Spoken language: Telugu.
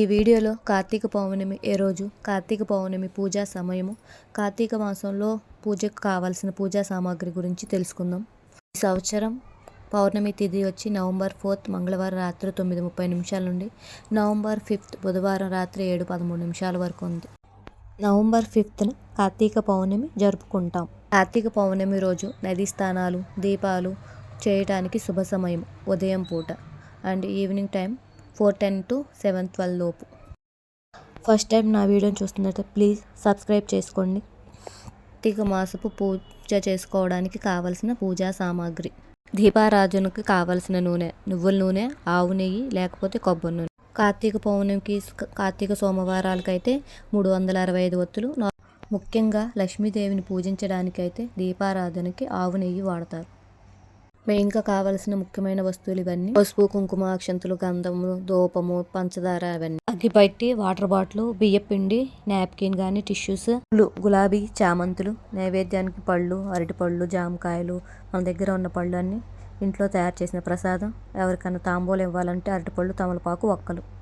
ఈ వీడియోలో కార్తీక పౌర్ణమి ఏ రోజు కార్తీక పౌర్ణమి పూజా సమయము కార్తీక మాసంలో పూజకు కావాల్సిన పూజా సామాగ్రి గురించి తెలుసుకుందాం. ఈ సంవత్సరం పౌర్ణమి తిథి వచ్చి నవంబర్ ఫోర్త్ మంగళవారం రాత్రి తొమ్మిది ముప్పై నిమిషాల నుండి నవంబర్ ఫిఫ్త్ బుధవారం రాత్రి ఏడు పదమూడు నిమిషాల వరకు ఉంది. నవంబర్ ఫిఫ్త్న కార్తీక పౌర్ణమి జరుపుకుంటాం. కార్తీక పౌర్ణమి రోజు నదీ స్థానాలు దీపాలు చేయటానికి శుభ సమయం ఉదయం పూట. And evening time four ten to seven twelve లోపు. ఫస్ట్ టైం నా వీడియోని చూస్తున్నట్టు ప్లీజ్ సబ్స్క్రైబ్ చేసుకోండి. కార్తీక మాసపు పూజ చేసుకోవడానికి కావలసిన పూజా సామాగ్రి. దీపారాజునికి కావలసిన నూనె. నువ్వుల నూనె ఆవు నెయ్యి లేకపోతే కొబ్బరి నూనె. కార్తీక పౌర్ణమికి కార్తీక సోమవారాలకైతే మూడు వందల అరవై ఐదు ఒత్తులు. ముఖ్యంగా లక్ష్మీదేవిని పూజించడానికైతే దీపారాధనకి ఆవు నెయ్యి వాడతారు. మెయిన్గా కావలసిన ముఖ్యమైన వస్తువులు ఇవన్నీ. పసుపు కుంకుమ అక్షంతులు గంధము దూపము పంచదార అవన్నీ. అగ్గి పట్టి వాటర్ బాటిల్ బియ్య పిండి నాప్కిన్ కానీ టిష్యూస్ గులాబీ చామంతులు నైవేద్యానికి పళ్ళు అరటి పళ్ళు జామకాయలు మన దగ్గర ఉన్న పళ్ళు అన్ని ఇంట్లో తయారు చేసిన ప్రసాదం. ఎవరికైనా తాంబూలు ఇవ్వాలంటే అరటిపళ్ళు తమలపాకు ఒక్కలు.